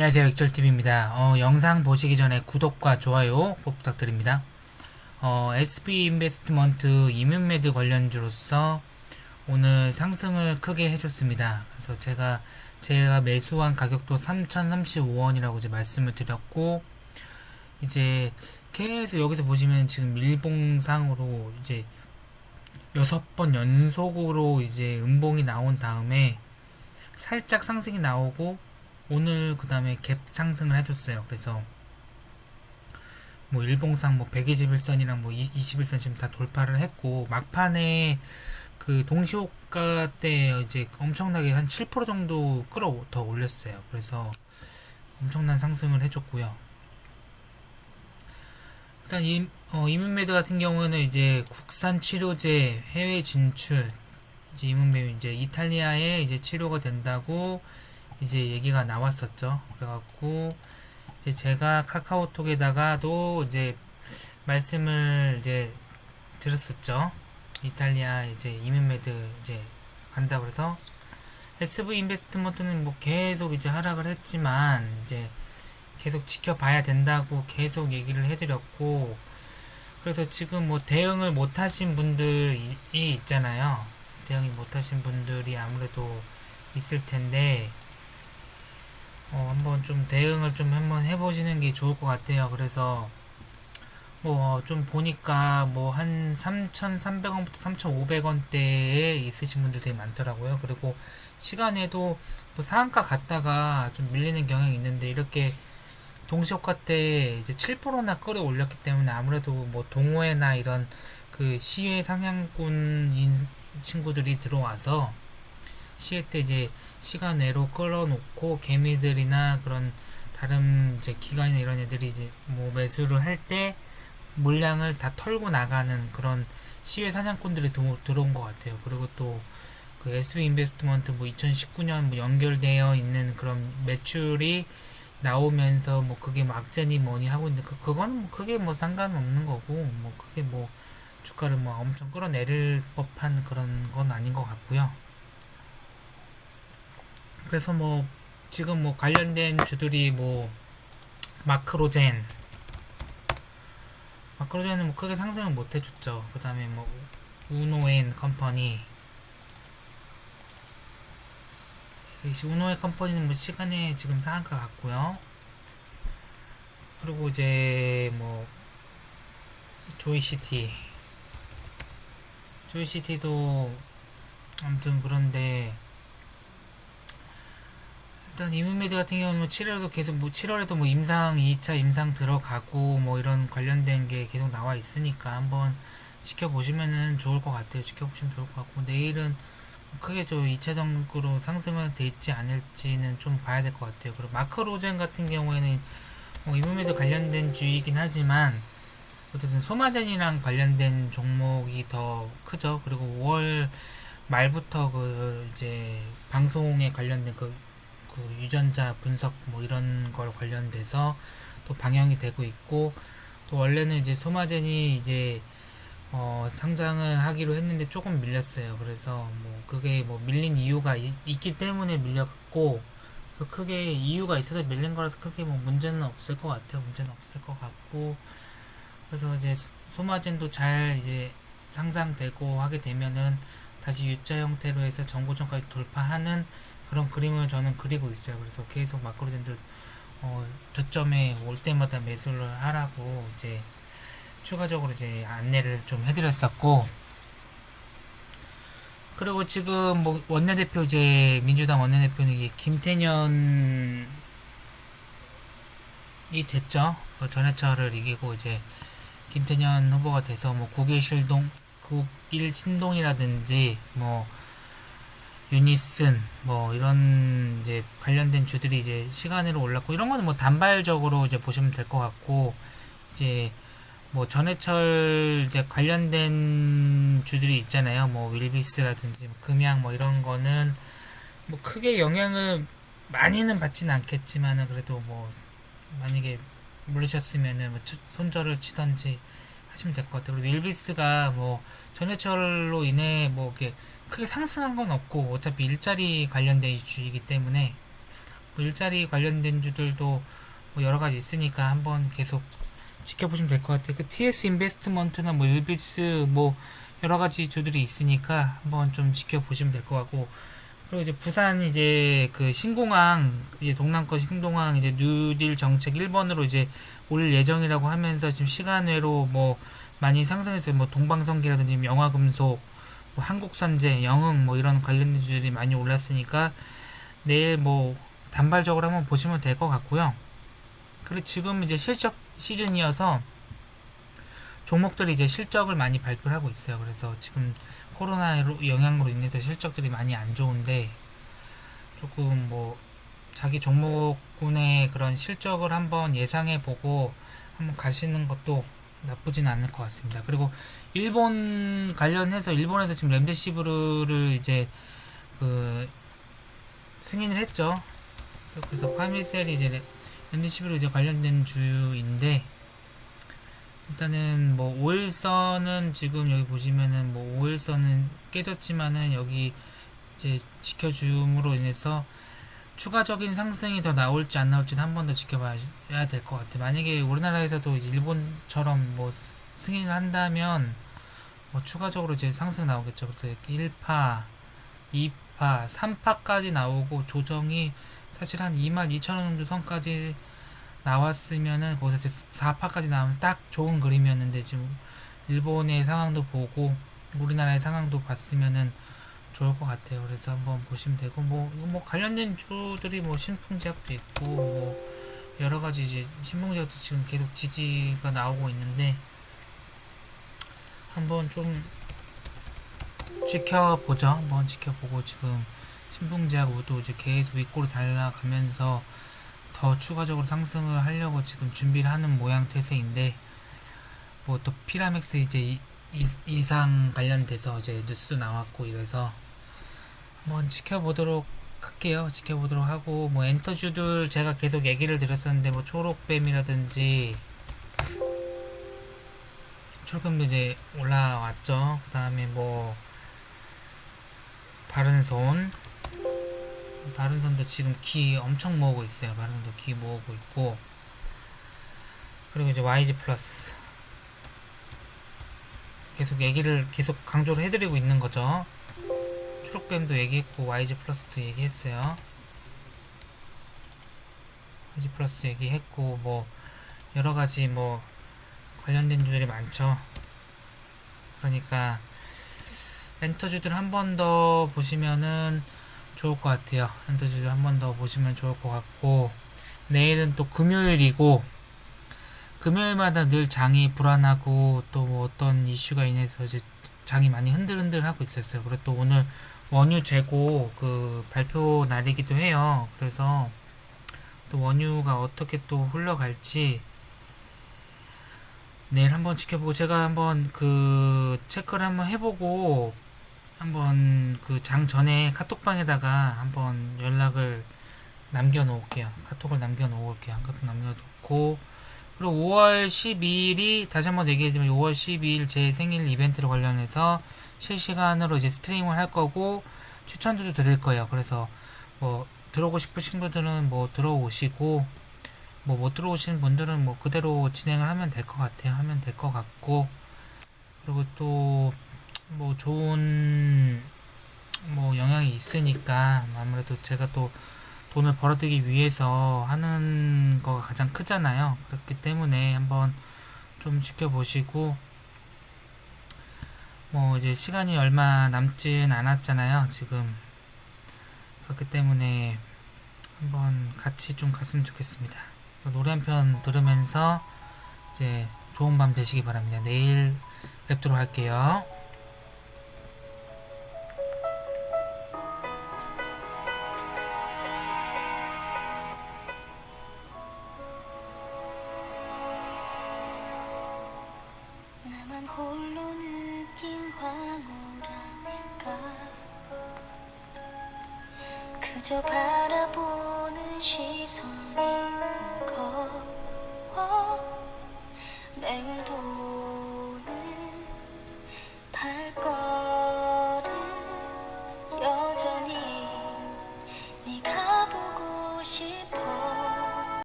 안녕하세요 익절TV입니다. 어, 영상 보시기 전에 구독과 좋아요 꼭 부탁드립니다. 어, SB 인베스트먼트 이뮨매드 관련주로서 오늘 상승을 크게 해줬습니다. 그래서 제가 제가 매수한 가격도 3,035원이라고 이제 말씀을 드렸고 이제 계속 여기서 보시면 지금 일봉상으로 이제 여섯 번 연속으로 이제 음봉이 나온 다음에 살짝 상승이 나오고 오늘 그 다음에 갭 상승을 해줬어요. 그래서 뭐 일봉상 뭐 121선이랑 뭐 21선 지금 다 돌파를 했고 막판에 그 동시호가 때 이제 엄청나게 한 7% 정도 끌어 더 올렸어요. 그래서 엄청난 상승을 해줬고요. 일단 이 어, 이문메드 같은 경우는 이제 국산 치료제 해외 진출 이제 이문메드 이제 이탈리아에 이제 치료가 된다고 이제 얘기가 나왔었죠. 그래갖고 이제 제가 카카오톡에다가도 이제 말씀을 이제 드렸었죠. 이탈리아 이제 이민메드 이제 간다 그래서 SV 인베스트먼트는 뭐 계속 이제 하락을 했지만 이제 계속 지켜봐야 된다고 계속 얘기를 해드렸고 그래서 지금 뭐 대응을 못하신 분들이 있잖아요. 대응이 못하신 분들이 아무래도 있을 텐데 어, 한번 좀 대응을 좀 한번 해보시는 게 좋을 것 같아요. 그래서 뭐 좀 보니까 뭐 한 3,300원부터 3,500원대에 있으신 분들 되게 많더라고요. 그리고 시간에도 뭐 상한가 갔다가 좀 밀리는 경향이 있는데 이렇게 동시효과 때 이제 7%나 끌어올렸기 때문에 아무래도 뭐 동호회나 이런 그 시외 상향꾼인 친구들이 들어와서 시외 때 이제 시간 내로 끌어놓고 개미들이나 그런 다른 이제 기관이나 이런 애들이 이제 뭐 매수를 할 때 물량을 다 털고 나가는 그런 시외 사냥꾼들이 도, 들어온 것 같아요. 그리고 또 그 SV 인베스트먼트 뭐 2019년 뭐 연결되어 있는 그런 매출이 나오면서 뭐 그게 뭐 악재니 뭐니 하고 있는데 그 그거는 뭐 크게 뭐 상관없는 거고 뭐 크게 뭐 주가를 뭐 엄청 끌어내릴 법한 그런 건 아닌 것 같고요. 그래서 뭐 지금 뭐 관련된 주들이 뭐 마크로젠 마크로젠은 뭐 크게 상승을 못 해줬죠. 그 다음에 뭐 우노엔 컴퍼니 우노엔 컴퍼니는 뭐 시간에 지금 상한가 같고요. 그리고 이제 뭐 조이시티 조이시티도 아무튼 그런데 일단 이문메드 같은 경우는 뭐 7월에도 계속 뭐 7월에도 뭐 임상 2차 임상 들어가고 뭐 이런 관련된 게 계속 나와 있으니까 한번 지켜보시면은 좋을 것 같아요. 지켜보시면 좋을 것 같고 내일은 크게 저 2차적으로 상승을 될지 않을지는 좀 봐야 될 것 같아요. 그리고 마크 로젠 같은 경우에는 뭐 이문메드 관련된 주이긴 하지만 어쨌든 소마젠이랑 관련된 종목이 더 크죠. 그리고 5월 말부터 그 이제 방송에 관련된 그, 그 유전자 분석 뭐 이런 걸 관련돼서 또 방영이 되고 있고 또 원래는 이제 소마젠이 이제 어 상장을 하기로 했는데 조금 밀렸어요. 그래서 뭐 그게 뭐 밀린 이유가 이, 있기 때문에 밀렸고 그 크게 이유가 있어서 밀린 거라서 크게 뭐 문제는 없을 것 같아요. 문제는 없을 것 같고 그래서 이제 소마젠도 잘 이제 상장되고 하게 되면은 다시 U자 형태로 해서 정고점까지 돌파하는 그런 그림을 저는 그리고 있어요. 그래서 계속 마크로젠도 어, 저점에 올 때마다 매수를 하라고 이제 추가적으로 이제 안내를 좀 해드렸었고 그리고 지금 뭐 원내대표 이제 민주당 원내대표는 이게 김태년이 됐죠. 뭐 전해철을 이기고 이제 김태년 후보가 돼서 뭐 국일 실동 국일 신동이라든지 뭐 유니슨 뭐 이런 이제 관련된 주들이 이제 시간으로 올랐고 이런 거는 뭐 단발적으로 이제 보시면 될 것 같고 이제 뭐 전해철 이제 관련된 주들이 있잖아요. 뭐 윌비스라든지 뭐 금양 뭐 이런 거는 뭐 크게 영향을 많이는 받지는 않겠지만은 그래도 뭐 만약에 물으셨으면은 뭐 손절을 치던지 하시면 될 것 같아요. 그리고 윌비스가 뭐 전해철로 인해 뭐 이렇게 크게 상승한 건 없고 어차피 일자리 관련된 주이기 때문에 뭐뭐 일자리 관련된 주들도 뭐 여러 가지 있으니까 한번 계속 지켜보시면 될 것 같아요. 그 TS 인베스트먼트나 뭐 일비스 뭐 여러 가지 주들이 있으니까 한번 좀 지켜보시면 될 것 같고 그리고 이제 부산 이제 그 신공항 이제 동남권 신공항 이제 뉴딜 정책 1번으로 이제 올 예정이라고 하면서 지금 시간외로 뭐 많이 상승했어요. 뭐 동방성기라든지 영화금속, 뭐 한국선제, 영흥 뭐 이런 관련된 주들이 많이 올랐으니까 내일 뭐 단발적으로 한번 보시면 될 것 같고요. 그리고 지금 이제 실적 시즌이어서 종목들이 이제 실적을 많이 발표를 하고 있어요. 그래서 지금 코로나로 영향으로 인해서 실적들이 많이 안 좋은데 조금 뭐 자기 종목군의 그런 실적을 한번 예상해 보고 한번 가시는 것도 나쁘진 않을 것 같습니다. 그리고 일본 관련해서 일본에서 지금 렘데시브르를 이제 그 승인을 했죠. 그래서, 파미셀이 이제 레- 렘데시브르 이제 관련된 주인데 일단은 뭐 5일선은 지금 여기 보시면은 뭐 5일선은 깨졌지만은 여기 이제 지켜줌으로 인해서 추가적인 상승이 더 나올지 안 나올지는 한 번 더 지켜봐야 될 것 같아요. 만약에 우리나라에서도 일본처럼 뭐 스- 승인을 한다면 뭐 추가적으로 이제 상승 나오겠죠. 그래서 이렇게 1파, 2파, 3파까지 나오고 조정이 사실 한 22,000원 정도 선까지 나왔으면은 거기서 이제 4파까지 나오면 딱 좋은 그림이었는데 지금 일본의 상황도 보고 우리나라의 상황도 봤으면은 좋을 것 같아요. 그래서 한번 보시면 되고 뭐, 뭐 관련된 주들이 뭐 신풍 제약도 있고 뭐 여러 가지 이제 신풍 제약도 지금 계속 지지가 나오고 있는데 한번 좀 지켜보죠. 한번 지켜보고 지금 신풍 제약도 이제 계속 윗골을 달라가면서 더 추가적으로 상승을 하려고 지금 준비를 하는 모양 태세인데 뭐 또 피라맥스 이제 이, 이, 이상 관련돼서 이제 뉴스 나왔고 이래서 한번 지켜보도록 할게요. 지켜보도록 하고 뭐 엔터주들 제가 계속 얘기를 드렸었는데 뭐 초록뱀이라든지 초록뱀도 이제 올라왔죠. 그 다음에 뭐 바른손 바른손도 지금 키 엄청 모으고 있어요. 바른손도 키 모으고 있고 그리고 이제 YG 플러스 계속 얘기를 계속 강조를 해드리고 있는 거죠. 초록뱀도 얘기했고 YG 플러스도 얘기했어요. YG 플러스 얘기했고 뭐 여러 가지 뭐 관련된 주들이 많죠. 그러니까 엔터주들 한 번 더 보시면은 좋을 것 같아요. 엔터주들 한 번 더 보시면 좋을 것 같고 내일은 또 금요일이고 금요일마다 늘 장이 불안하고 또 뭐 어떤 이슈가 인해서 이제 장이 많이 흔들흔들 하고 있었어요. 그리고 또 오늘 원유 재고 그 발표 날이기도 해요. 그래서 또 원유가 어떻게 또 흘러갈지 내일 한번 지켜보고 제가 한번 그 체크를 한번 해보고 한번 그 장 전에 카톡방에다가 한번 연락을 남겨놓을게요. 카톡을 남겨놓을게요. 카톡 남겨놓고 그리고 5월 12일이 다시 한번 얘기하지만 5월 12일 제 생일 이벤트로 관련해서 실시간으로 이제 스트리밍을 할 거고 추천도 드릴 거예요. 그래서 뭐 들어오고 싶으신 분들은 뭐 들어오시고 뭐 못 들어오시는 분들은 뭐 그대로 진행을 하면 될 것 같아요. 하면 될 것 같고 그리고 또 뭐 좋은 뭐 영향이 있으니까 아무래도 제가 또 돈을 벌어들기 위해서 하는 거가 가장 크잖아요. 그렇기 때문에 한번 좀 지켜보시고 뭐 이제 시간이 얼마 남진 않았잖아요. 지금 그렇기 때문에 한번 같이 좀 갔으면 좋겠습니다. 노래 한 편 들으면서 이제 좋은 밤 되시기 바랍니다. 내일 뵙도록 할게요. 그저 바라보는 시선이 무거워 맴 어, 도.